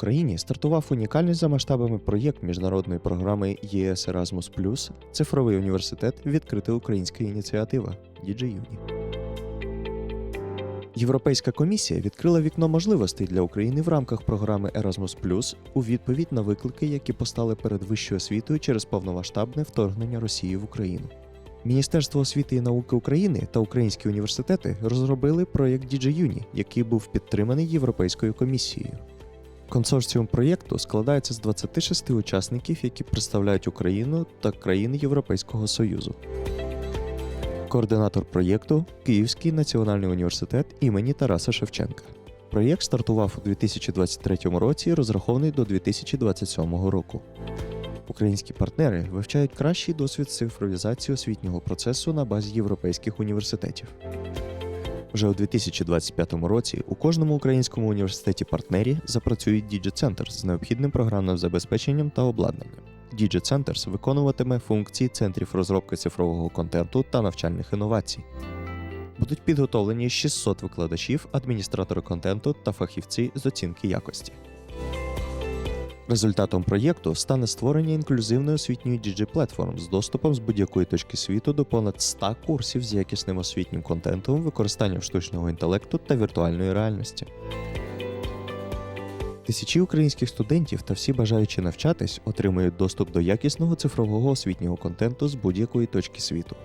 Україні стартував унікальний за масштабами проєкт міжнародної програми ЄС Erasmus+, цифровий університет відкрита українська ініціатива DigiUni. Європейська комісія відкрила вікно можливостей для України в рамках програми Erasmus+, у відповідь на виклики, які постали перед вищою освітою через повномасштабне вторгнення Росії в Україну. Міністерство освіти і науки України та українські університети розробили проєкт DigiUni, який був підтриманий Європейською комісією. Консорціум проєкту складається з 26 учасників, які представляють Україну та країни Європейського Союзу. Координатор проєкту Київський національний університет імені Тараса Шевченка. Проєкт стартував у 2023 році і розрахований до 2027 року. Українські партнери вивчають кращий досвід цифровізації освітнього процесу на базі європейських університетів. Вже у 2025 році у кожному українському університеті партнері запрацюють Digi-Centers з необхідним програмним забезпеченням та обладнанням. Digi-Centers виконуватиме функції центрів розробки цифрового контенту та навчальних інновацій. Будуть підготовлені 600 викладачів, адміністратори контенту та фахівці з оцінки якості. Результатом проєкту стане створення інклюзивної освітньої діджі-платформ з доступом з будь-якої точки світу до понад 100 курсів з якісним освітнім контентом, використанням штучного інтелекту та віртуальної реальності. Тисячі українських студентів та всі бажаючі навчатись отримують доступ до якісного цифрового освітнього контенту з будь-якої точки світу.